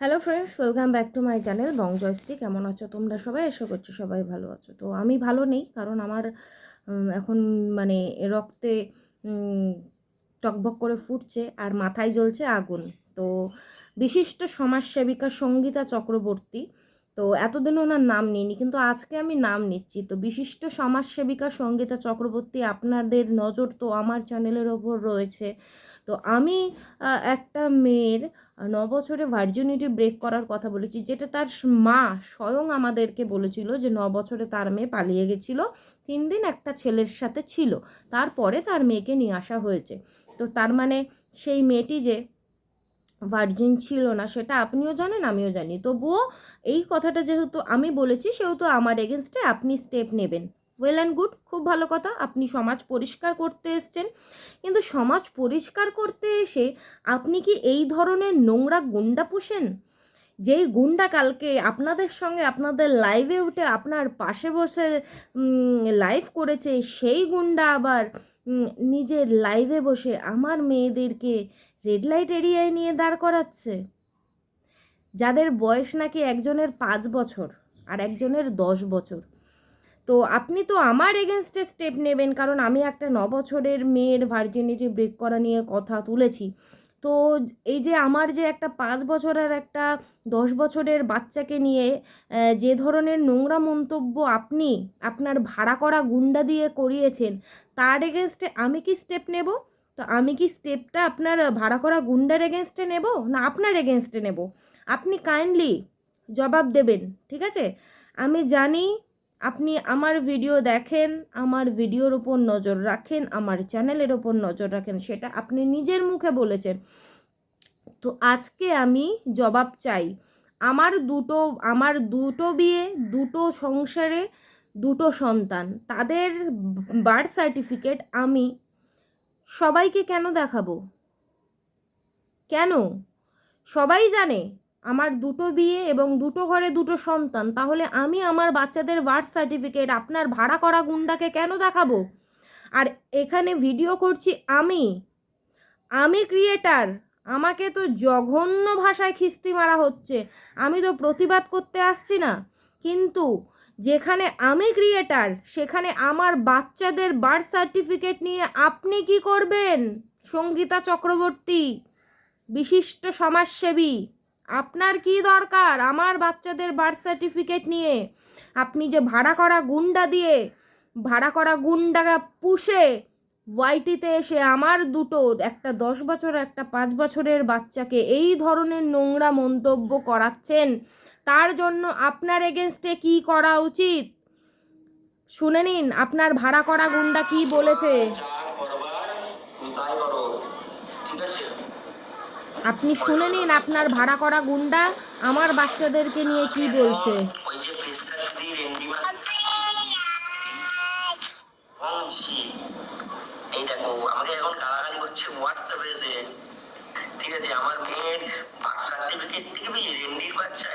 Hello friends welcome back to my channel Bong Joyshree কেমন আছো তোমরা সবাই? এসে করছ সবাই ভালো আছো। তো আমি ভালো নেই, কারণ আমার এখন মানে রক্তে টকবক করে ফুটছে আর মাথায় জ্বলছে আগুন। তো বিশিষ্ট সমাজসেবিকা সঙ্গীতা চক্রবর্তী, তো এতদিন ওনার নাম নিইনি, কিন্তু আজকে আমি নাম নিচ্ছি। তো বিশিষ্ট সমাজসেবিকা সঙ্গীতা চক্রবর্তী, আপনাদের নজর তো আমার চ্যানেলের ওপর রয়েছে। তো আমি একটা মেয়ের ন বছরে ভার্জিনিটি ব্রেক করার কথা বলেছি, যেটা তার মা স্বয়ং আমাদেরকে বলেছিল যে ন বছরে তার মেয়ে পালিয়ে গেছিল, তিন দিন একটা ছেলের সাথে ছিল, তারপরে তার মেয়েকে নিয়ে আসা হয়েছে। তো তার মানে সেই মেয়েটি যে ভার্জিন ছিল না, সেটা আপনিও জানেন, আমিও জানি। তবুও এই কথাটা যেহেতু আমি বলেছি, সেহেতু আমার এগেনস্টে আপনি স্টেপ নেবেন। ওয়েল অ্যান্ড গুড খুব ভালো কথা। আপনি সমাজ পরিষ্কার করতে এসছেন। কিন্তু সমাজ পরিষ্কার করতে এসে আপনি কি এই ধরনের নোংরা গুন্ডা পুষেন? যেই গুন্ডা কালকে আপনাদের সঙ্গে আপনাদের লাইভে উঠে আপনার পাশে বসে লাইভ করেছে, সেই গুন্ডা আবার নিজের লাইভে বসে আমার মেয়েদেরকে রেড লাইট এরিয়ায় নিয়ে দাঁড় করাচ্ছে। যাদের বয়স নাকি একজনের পাঁচ বছর আর একজনের দশ বছর। তো আপনি তো আমার এগেনস্টে স্টেপ নেবেন, কারণ আমি একটা ন বছরের মেয়ের ভার্জিনিটি ব্রেক করা নিয়ে কথা তুলেছি। তো এই যে আমার যে একটা পাঁচ বছরের একটা দশ বছরের বাচ্চাকে নিয়ে যে ধরনের নোংরা মন্তব্য আপনি আপনার ভাড়া করা গুন্ডা দিয়ে করিয়েছেন, তার এগেনস্টে আমি কি স্টেপ নেব? তো আমি কি স্টেপটা আপনার ভাড়া করা গুন্ডার এগেনস্টে নেব, না আপনার এগেনস্টে নেব? আপনি কাইন্ডলি জবাব দেবেন, ঠিক আছে? আমি জানি আপনি আমার ভিডিও দেখেন, আমার ভিডিওর ওপর নজর রাখেন, আমার চ্যানেলের ওপর নজর রাখেন, সেটা আপনি নিজের মুখে বলেছেন। তো আজকে আমি জবাব চাই, আমার দুটো আমার দুটো বিয়ে, দুটো সংসারে, দুটো সন্তান, তাদের বার্থ সার্টিফিকেট আমি সবাইকে কেন দেখাবো? কেন? সবাই জানে আমার দুটো বিয়ে এবং দুটো ঘরে দুটো সন্তান, তাহলে আমি আমার বাচ্চাদের বার্থ সার্টিফিকেট আপনার ভাড়া করা গুন্ডাকে কেন দেখাবো? আর এখানে ভিডিও করছি আমি। আমি ক্রিয়েটার আমাকে তো জঘন্য ভাষায় খিস্তি মারা হচ্ছে। আমি তো প্রতিবাদ করতে আসছি না। কিন্তু যেখানে আমি ক্রিয়েটার সেখানে আমার বাচ্চাদের বার্থ সার্টিফিকেট নিয়ে আপনি কি করবেন? সঙ্গীতা চক্রবর্তী, বিশিষ্ট সমাজসেবী। আপনার কি দরকার? আমার বাচ্চাদের বার্থ সার্টিফিকেট নিয়ে। আপনি যে ভাড়া করা গুন্ডা দিয়ে, ভাড়া করা গুন্ডা পুষে ওয়াইটিতে এসে আমার দুটো, একটা দশ বছর, একটা পাঁচ বছরের বাচ্চাকে এই ধরনের নোংরা মন্তব্য করাচ্ছেন, তার জন্য আপনার এগেনস্টে কি করা উচিত? শুনে নিন, আপনার ভাড়া করা গুন্ডা কি বলেছে যা করবার তুমি তাই করো ঠিক আছে আপনি শুনে নিন আপনার ভাড়া করা গুন্ডা আমার বাচ্চাদেরকে নিয়ে কি বলছে।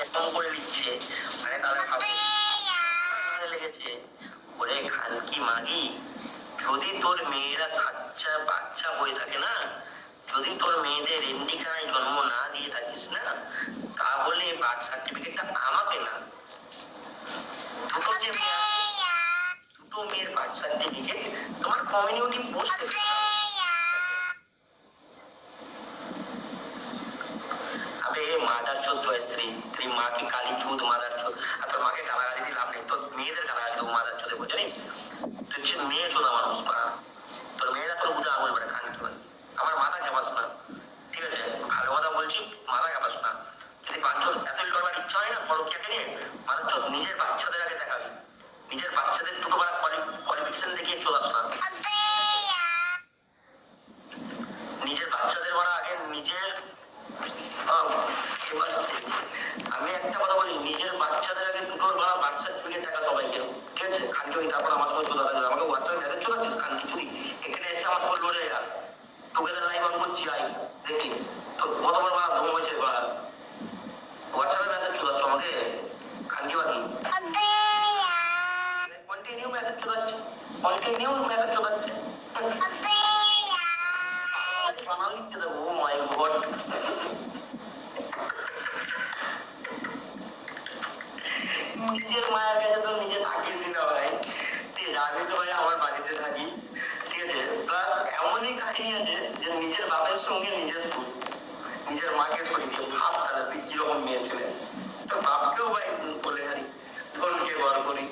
এখন করে দিচ্ছে মানে যদি তোর মেয়েরা বাচ্চা হয়ে থাকে না যদি তোর মেয়েদের রেন্ডিখানায় জন্ম না দিয়ে থাকিস না তাহলে বার্থ সার্টিফিকেটটা আমাকে না। দুটো যে দুটো মেয়ের বার্থ সার্টিফিকেট তোমার কমিউনিটি পোস্টে আবে মাদার চোদ জয়শ্রী তুই মাকে কালী চুদ মাদার চোদ। আর তোর মাকে গালাগালি দিয়ে লাভ নেই। তোর মেয়েদের গালাগালি দেবো মাদার চোদে জানিস তুই মেয়ে চোদা মানুষ তোর মেয়েরা তোর বুঝে আঙুল বেড়ে খান কি আমার মাথা কাপাস না। ঠিক আছে, ভালো কথা বলছি মাথা কাপাস না। যদি বাচ্চা এতই করবার ইচ্ছা হয় না, পরকিয়াকে নিয়ে চোদ নিজের বাচ্চাদের আগে দেখাবি। নিজের বাচ্চাদের দুটো বার কোয়ালিফিকেশন দেখিয়ে চলাস না। নিজের বাচ্চাদের বলা আগে নিজের আমি একটা কথা বলি, নিজের বাচ্চাদের আগে দুটোর বলা বার্থ সার্টিফিকেট দেখা সবাইকে। ঠিক আছে? খানকি ওই তারপর আমার সঙ্গে চলে আসবে আমাকে হোয়াটসঅ্যাপে মেসেজ চলে আসছিস খানকি তুই এখানে এসে আমার ফোন লোডে যা। তোকে লাইভ অন করছি লাইভ দেখি কতবার বা ধর্ম হয়েছে বা হোয়াটসঅ্যাপে মেসেজ আসছো আমাকে? খানকি বাকি? কন্টিনিউ মেসেজ চলে যাচ্ছে কন্টিনিউ মেসেজ গড নিজের মায়ের কাছে তো নিজে থাকিস না ভাই। আছে তো ভাই, আমার বাড়িতে থাকি আছে প্লাস এমনই কাহিনী আছে যে নিজের বাপের সঙ্গে নিজের সুস নিজের মাকে সরিয়ে ভাব তাহলে তুই কীরকম মেয়ে ছেলে? তোর বাপকেও ভাই বলে খালি ধনকে বার করি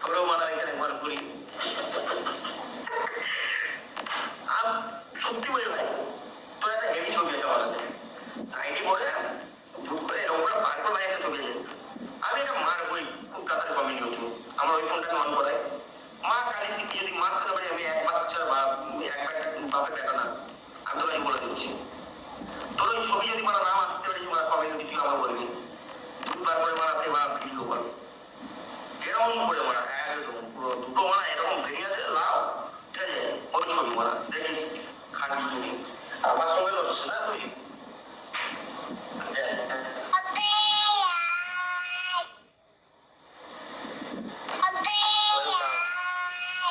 তোরও মারা এখানে বার করি। আর সত্যি বলে ভাই, তোর একটা হেভি ছবি আছে আমার হাতে। আইডি বলে ভুল করে এরকম করে করে ভাই একটা ছবি আছে। আমি এটা মার বই খুব তাড়াতাড়ি করছি আমার ওই ফোনটাকে অন করাই মা কালী দিদি যদি মারতে পারি আমি এক বাচ্চা বা এক বাপের বেটা না আমি তোকে বলে দিচ্ছি তোর ওই ছবি যদি মারা না মারতে পারিস মারা কমেন্ট তুই আমার বলবি তুই বার করে মারা সে মারা ভিডিও কর এরকম করে মারা একদম পুরো দুটো মারা এরকম বেরিয়ে আছে লাভ ঠিক আছে ওই ছবি মারা দেখিস খাঁটি ছবি আমার সঙ্গে লড়ছিস না তুই দেখ, দেখ।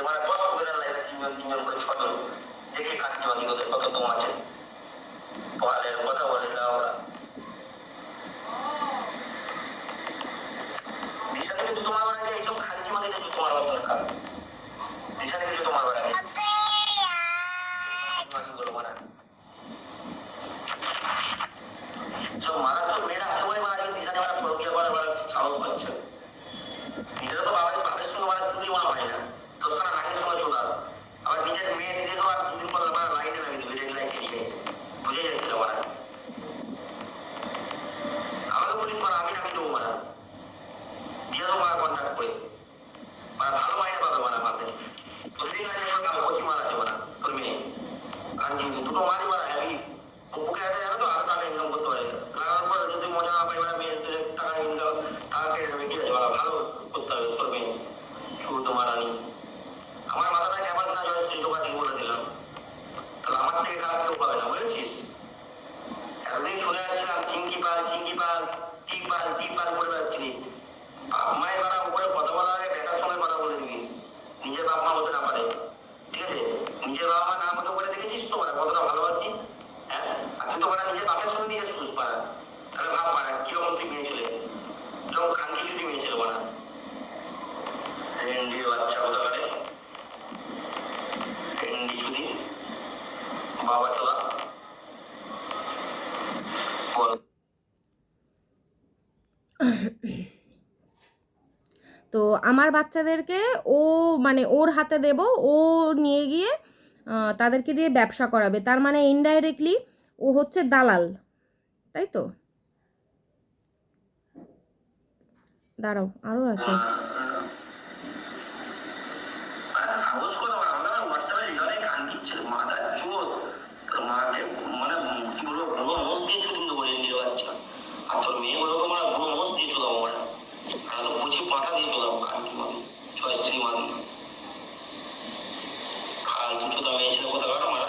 তোমার বস করে লাইভে তিনজন তিনজন করে ছজন দেখি কাটতে বাকি ওদের কত দম আছে। পড়ালের কথা বলে না ওরা। দিশানিকে জুতো মারবার আগে এইসব খানকি মাকে জুতো মারবার দরকার। দিশানিকে জুতো মারবার আগে। বাকি গুলো মারা সব মারাত্মক মেয়েরা সবাই মারা গিয়ে দিশানি মারা প্রক্রিয়া করার মারা সাহস পাচ্ছে নিজেরা তো বাবার বাপের সঙ্গে মারা চুরি মারা হয় না দোস্তানা নাকের সঙ্গে চলে আসে আবার নিজের মেয়ে নিজেকে আর দুদিন পর মারা লাইটে লাগিয়ে দেবে রেড লাইট এরিয়ে বুঝে যাচ্ছিল মারা আমাকে বলিস মারা আমি নাকি দেবো মারা দিয়ে দেবো মারা কন্ট্যাক্ট করে মারা ভালো মাইনে পাবে মারা মাসে প্রতিদিন লাগে কাম কচি মারা আছে মারা তোর মেয়ে আর কি দুটো মারি মারা হ্যাপি বুকে একটা জানো তো আরও টাকা ইনকাম করতে পারে লাগানোর পর যদি মজা না পাই মারা মেয়ে টাকা ইনকাম টাকা কেটে দেবে কি আছে মারা ভালো করতে হবে তোর মেয়ে ছোট মারানি আমার মাথাটা কেমন না জয়শ্রী তোকে ঠিক বলে দিলাম তাহলে আমার থেকে খারাপ কেউ পাবে না বুঝেছিস এতদিন শুনে যাচ্ছিলাম চিঙ্কি পাল চিঙ্কি পাল টি পাল টি পাল করে যাচ্ছি বাপ মায়ের বাড়া উপরে কথা বলার আগে বেটার সঙ্গে কথা বলে দিবি নিজের বাপ মা হতে না পারে ঠিক আছে নিজের বাবা মা নাম হতে পারে দেখেছিস তো মানে কতটা ভালোবাসি হ্যাঁ আর তুই তো মানে নিজের বাপের সঙ্গে দিয়ে সুস পারা তাহলে ভাব পারা কীরকম তুই মেয়ে ছেলে কীরকম খানকি ছুটি মেয়ে ছেলে বানা রেন্ডির বাচ্চা কোথা করে রেন্ডি ছুটি তো আমার বাচ্চাদেরকে ও মানে ওর হাতে দেব, ও নিয়ে গিয়ে তাদেরকে দিয়ে ব্যবসা করাবে। তার মানে ইনডাইরেক্টলি ও হচ্ছে দালাল, তাই তো? দাঁড়াও আরও আছে। মাকে মানে কি বলব বুড়ো মোষ বাচ্চা। আর তোর মেয়ে বলব মানে বুড়ো মোষ মানে। আর বুঝি পাঠা কানকি মামি ছয় স্ত্রী মামি আর কিছু তো মেয়ে ছেলে কোথা কারও মারা?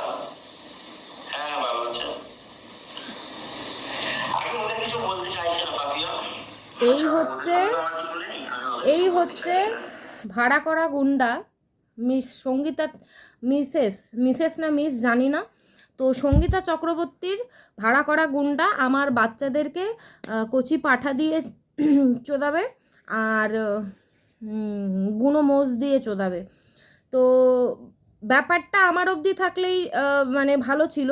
হ্যাঁ বাবা আচ্ছা আমি কিছু বলতে চাইছি না পাপিয়া এই হচ্ছে- এই হচ্ছে ভাড়া করা গুন্ডা মিস সঙ্গীতা মিসেস মিসেস না মিস জানি না। তো সঙ্গীতা চক্রবর্তীর ভাড়া করা গুন্ডা আমার বাচ্চাদেরকে কচি পাঠা দিয়ে চোদাবে আর বুনো মোষ দিয়ে চোদাবে। তো ব্যাপারটা আমার অবধি থাকলেই মানে ভালো ছিল।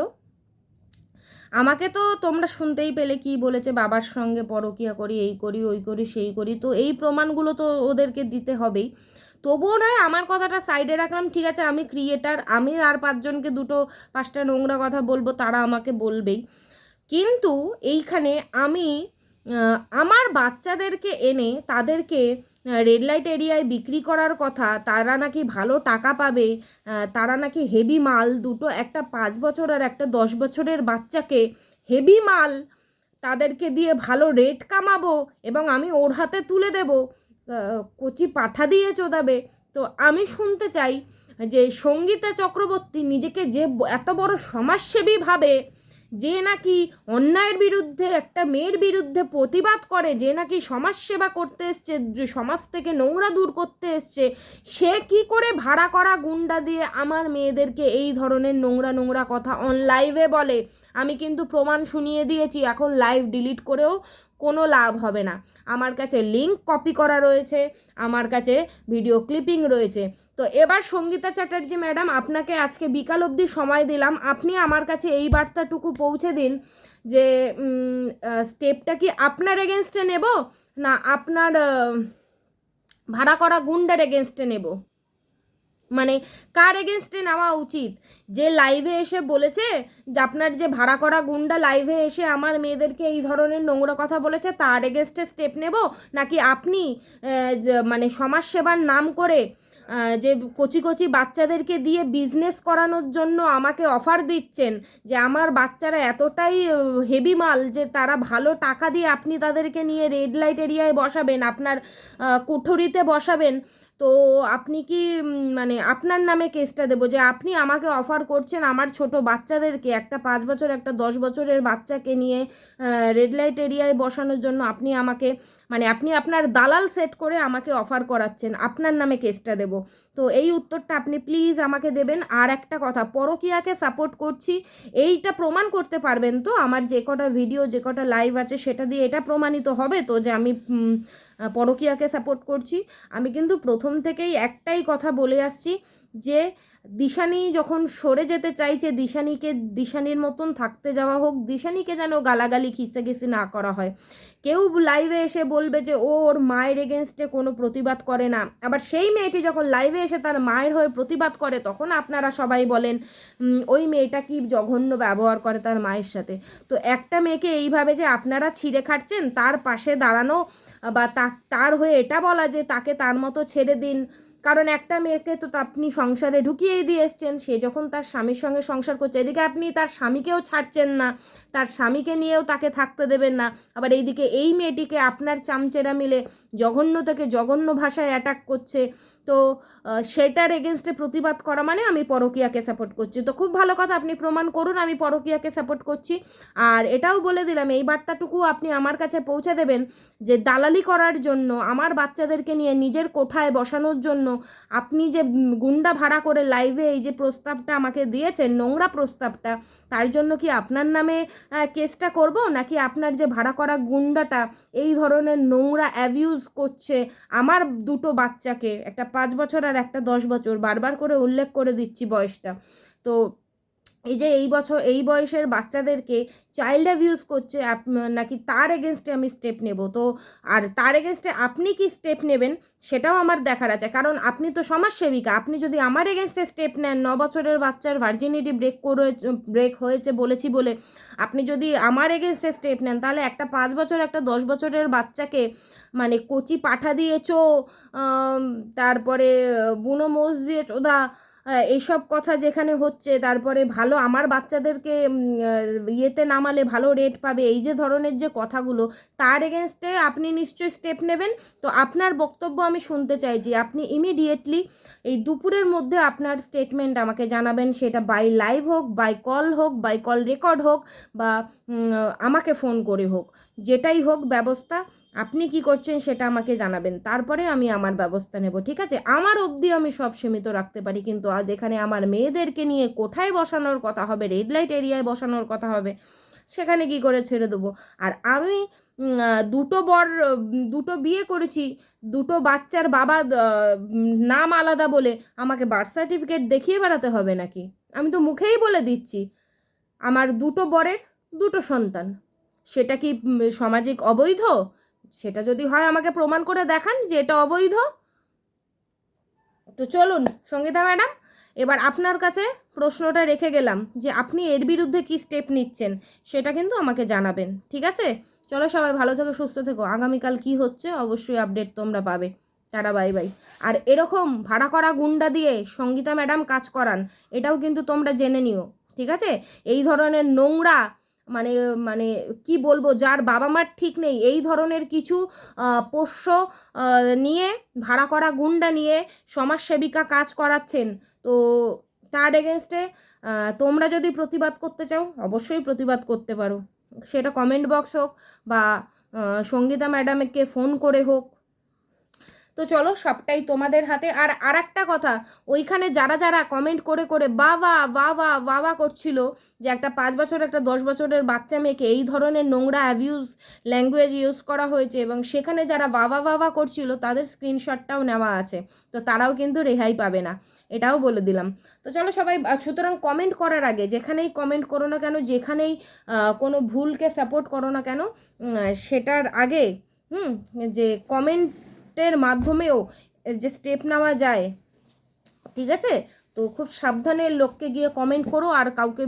আমাকে তো তোমরা শুনতেই পেলে কি বলেছে, বাবার সঙ্গে পরকিয়া করি, এই করি, ওই করি, সেই করি, তো এই প্রমাণগুলো তো ওদেরকে দিতে হবেই। তবুও নয়, আমার কথাটা সাইডে রাখলাম, ঠিক আছে, আমি ক্রিয়েটার আমি আর পাঁচজনকে দুটো পাঁচটা নোংরা কথা বলব, তারা আমাকে বলবেই। কিন্তু এইখানে আমি আমার বাচ্চাদেরকে এনে তাদেরকে রেড লাইট এরিয়ায় বিক্রি করার কথা, তারা নাকি ভালো টাকা পাবে তারা নাকি হেভি মাল, দুটো একটা পাঁচ বছর আর একটা দশ বছরের বাচ্চাকে হেভি মাল তাদেরকে দিয়ে ভালো রেট কামাবো এবং আমি ওর হাতে তুলে দেব কচি পাঠা দিয়ে চোদাবে তো আমি শুনতে চাই যে সঙ্গীতা চক্রবর্তী নিজেকে যে এত বড় সমাজসেবী ভাবে যে নাকি অন্যায়ের বিরুদ্ধে, একটা মেয়ের বিরুদ্ধে প্রতিবাদ করে, যে নাকি সমাজসেবা করতে এসছে সমাজ থেকে নোংরা দূর করতে এসছে, সে কি করে ভাড়া করা গুন্ডা দিয়ে আমার মেয়েদেরকে এই ধরনের নোংরা নোংরা কথা অন লাইভে বলে? আমি কিন্তু প্রমাণ শুনিয়ে দিয়েছি, এখন লাইভ ডিলিট করেও কোনো লাভ হবে না। আমার কাছে লিঙ্ক কপি করা রয়েছে, আমার কাছে ভিডিও ক্লিপিং রয়েছে। তো এবার সঙ্গীতা চ্যাটার্জি ম্যাডাম আপনাকে আজকে বিকাল অবধি সময় দিলাম। আপনি আমার কাছে এই বার্তাটুকু পৌঁছে দিন যে স্টেপটা কি আপনার এগেনস্টে নেব, না আপনার ভাড়া করা গুন্ডার এগেনস্টে নেব? মানে কার এগেনস্টে নেওয়া উচিত? যে লাইভে এসে বলেছে যে আপনার যে ভাড়া করা গুন্ডা লাইভে এসে আমার মেয়েদেরকে এই ধরনের নোংরা কথা বলেছে, তার এগেনস্টে স্টেপ নেব? নাকি আপনি মানে সমাজসেবার নাম করে যে কচি কচি বাচ্চাদেরকে দিয়ে বিজনেস করানোর জন্য আমাকে অফার দিচ্ছেন, যে আমার বাচ্চারা এতটাই হেভি মাল যে তারা ভালো টাকা দিয়ে আপনি তাদেরকে নিয়ে রেড লাইট এরিয়ায় বসাবেন, আপনার কুঠুরিতে বসাবেন তো আপনি কি মানে আপনার নামে কেসটা দেবো? যে আপনি আমাকে অফার করছেন আমার ছোট বাচ্চাদেরকে, একটা পাঁচ বছর, একটা দশ বছরের বাচ্চাকে নিয়ে রেড লাইট এরিয়ায় বসানোর জন্য আপনি আমাকে মানে আপনি আপনার দালাল সেট করে আমাকে অফার করাচ্ছেন, আপনার নামে কেসটা দেবো। তো এই উত্তরটা আপনি প্লিজ আমাকে দেবেন। আর একটা কথা, পরকিয়াকে সাপোর্ট করছি, এইটা প্রমাণ করতে পারবেন তো? আমার যে কটা ভিডিও যে কটা লাইভ আছে, সেটা দিয়ে এটা প্রমাণিত হবে তো যে আমি পরকীয়াকে সাপোর্ট করছি? আমি কিন্তু প্রথম থেকেই একটাই কথা বলে আসছি যে দিশানি যখন সরে যেতে চাইছে, দিশানিকে, দিশানির মতন থাকতে যাওয়া হোক, দিশানিকে যেন গালাগালি খিস্তাখিস্তি না করা হয়। কেউ লাইভে এসে বলবে যে, ও ওর মায়ের এগেনস্টে কোনো প্রতিবাদ করে না। আবার সেই মেয়েটি যখন লাইভে এসে তার মায়ের হয়ে প্রতিবাদ করে, তখন আপনারা সবাই বলেন ওই মেয়েটা কি জঘন্য ব্যবহার করে তার মায়ের সাথে? তো একটা মেয়েকে এইভাবে যে আপনারা ছিঁড়ে খাচ্ছেন তার পাশে দাঁড়ানো বা তার হয়ে এটা বলা যে, তাকে তার মতো ছেড়ে দিন। কারণ একটা মেয়েকে তো আপনি সংসারে ঢুকিয়েই দিয়ে এসছেন, সে যখন তার স্বামীর সঙ্গে সংসার করছে, এদিকে আপনি তার স্বামীকেও ছাড়ছেন না, তার স্বামীকে নিয়েও তাকে থাকতে দেবেন না, আবার এইদিকে এই মেয়েটিকে আপনার চামচেরা মিলে জঘন্য থেকে জঘন্য ভাষায় অ্যাটাক করছে তো সেটার এগেনস্টে প্রতিবাদ করা মানে আমি পরকীয়াকে সাপোর্ট করছি। তো খুব ভালো কথা, আপনি প্রমাণ করুন, আমি পরকীয়াকে সাপোর্ট করছি। আর এটাও বলে দিলাম, এই বার্তাটুকু আপনি আমার কাছে পৌঁছে দেবেন যে দালালি করার জন্য, আমার বাচ্চাদেরকে নিয়ে নিজের কোঠায় বসানোর জন্য, আপনি যে গুন্ডা ভাড়া করে লাইভে এই যে প্রস্তাবটা আমাকে দিয়েছেন, নোংরা প্রস্তাবটা, তার জন্য কি আপনার নামে কেসটা করব? নাকি আপনার যে ভাড়া করা গুন্ডাটা, এই ধরনের নোংরা অ্যাবিউজ করছে আমার দুটো বাচ্চাকে, একটা পাঁচ বছর আর একটা দশ বছর বারবার করে উল্লেখ করে দিচ্ছি বয়সটা। তো এই যে এই বছর এই বয়সের বাচ্চাদেরকে চাইল্ড অ্যাবিউজ করছে নাকি তার এগেনস্টে আমি স্টেপ নেব? তো আর তার এগেনস্টে আপনি কি স্টেপ নেবেন সেটাও আমার দেখার আছে। কারণ আপনি তো সমাজসেবিকা আপনি যদি আমার এগেনস্টে স্টেপ নেন ন বছরের বাচ্চার ভার্জিনিটি ব্রেক করে ব্রেক হয়েছে বলেছি বলে আপনি যদি আমার এগেনস্টে স্টেপ নেন তাহলে একটা পাঁচ বছর একটা দশ বছরের বাচ্চাকে মানে কচি পাঠা দিয়ে চো আম, তারপরে বুনো মোষ দিয়ে চোদা আহ, এইসব কথা যেখানে হচ্ছে, তারপরে ভালো আমার বাচ্চাদেরকে ইয়েতে নামালে ভালো রেট পাবে, এই যে ধরনের যে কথাগুলো, তার এগেনস্টে আপনি নিশ্চয়ই স্টেপ নেবেন। তো আপনার বক্তব্য আমি শুনতে চাইছি আপনি ইমিডিয়েটলি এই দুপুরের মধ্যে আপনার স্টেটমেন্ট আমাকে জানাবেন, সেটা বাই লাইভ হোক বাই কল হোক বাই কল রেকর্ড হোক, বা আমাকে ফোন করে হোক, যেটাই হোক ব্যবস্থা। আপনি কি করছেন সেটা আমাকে জানাবেন। তারপরে আমি আমার ব্যবস্থা নেব, ঠিক আছে? আমার অবধি আমি সব সীমিত রাখতে পারি, কিন্তু আজ এখানে আমার মেয়েদেরকে নিয়ে কোঠায় বসানোর কথা হবে রেড লাইট এরিয়ায় বসানোর কথা হবে, সেখানে কি করে ছেড়ে দেবো? আর আমি দুটো বর, দুটো বিয়ে করেছি, দুটো বাচ্চার বাবা নাম আলাদা বলে আমাকে বার্থ সার্টিফিকেট দেখিয়ে বেড়াতে হবে নাকি? আমি তো মুখেই বলে দিচ্ছি, আমার দুটো বরের দুটো সন্তান, সেটা কি সামাজিক অবৈধ? সেটা যদি হয় আমাকে প্রমাণ করে দেখান যে এটা অবৈধ। তো চলুন, সঙ্গীতা ম্যাডাম, এবার আপনার কাছে প্রশ্নটা রেখে গেলাম যে আপনি এর বিরুদ্ধে কি স্টেপ নিচ্ছেন, সেটা কিন্তু আমাকে জানাবেন, ঠিক আছে? চলো সবাই ভালো থেকো, সুস্থ থেকো। আগামীকাল কি হচ্ছে অবশ্যই আপডেট তোমরা পাবে। টাটা বাই বাই আর এরকম ভাড়া করা গুন্ডা দিয়ে সঙ্গীতা ম্যাডাম কাজ করান, এটাও কিন্তু তোমরা জেনে নিও, ঠিক আছে? এই ধরনের নোংরা মানে মানে কি বলব, যার বাবা মার ঠিক নেই, এই ধরনের কিছু পোষ্য নিয়ে, ভাড়া করা গুন্ডা নিয়ে সমাজসেবিকা কাজ করাচ্ছেন। তো তার এগেনস্টে তোমরা যদি প্রতিবাদ করতে চাও, অবশ্যই প্রতিবাদ করতে পারো। সেটা কমেন্ট বক্স হোক বা সঙ্গীতা ম্যাডামকে ফোন করে হোক তো চলো সবটাই তোমাদের হাতে। আর আর একটা কথা, ওইখানে যারা যারা কমেন্ট করে করে বাবা বাবা বাবা করছিল যে একটা পাঁচ বছর, একটা দশ বছরের বাচ্চা মেয়েকে এই ধরনের নোংরা অ্যাভিউজ ল্যাঙ্গুয়েজ ইউজ করা হয়েছে এবং সেখানে যারা বাবা বাবা করছিল তাদের স্ক্রিনশটটাও নেওয়া আছে, তো তারাও কিন্তু রেহাই পাবে না। এটাও বলে দিলাম। তো চলো সবাই সুতরাং কমেন্ট করার আগে, যেখানেই কমেন্ট করো না কেন, যেখানেই কোনো ভুলকে সাপোর্ট করো না কেন সেটার আগে, হুম, যে কমেন্টের মাধ্যমেও যে স্টেপ নেওয়া যায়, ঠিক আছে? তো খুব সাবধানে লোককে গিয়ে কমেন্ট করো আর কাউকে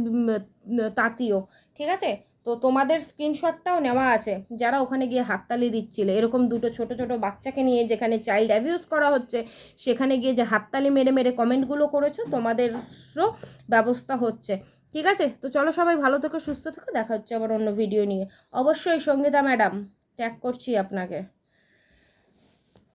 তাতিও, ঠিক আছে? তো তোমাদের স্ক্রিনশটটাও নেওয়া আছে, যারা ওখানে গিয়ে হাততালি দিচ্ছিলে। এরকম দুটো ছোট ছোট বাচ্চাকে নিয়ে যেখানে চাইল্ড অ্যাবিউজ করা হচ্ছে, সেখানে গিয়ে যে হাততালি মেরে মেরে কমেন্টগুলো করেছ, তোমাদেরও ব্যবস্থা হচ্ছে, ঠিক আছে? তো চলো সবাই ভালো থেকো, সুস্থ থেকো, দেখা হচ্ছে আবার অন্য ভিডিও নিয়ে। অবশ্যই সঙ্গীতা ম্যাডাম ট্যাগ করছি আপনাকে।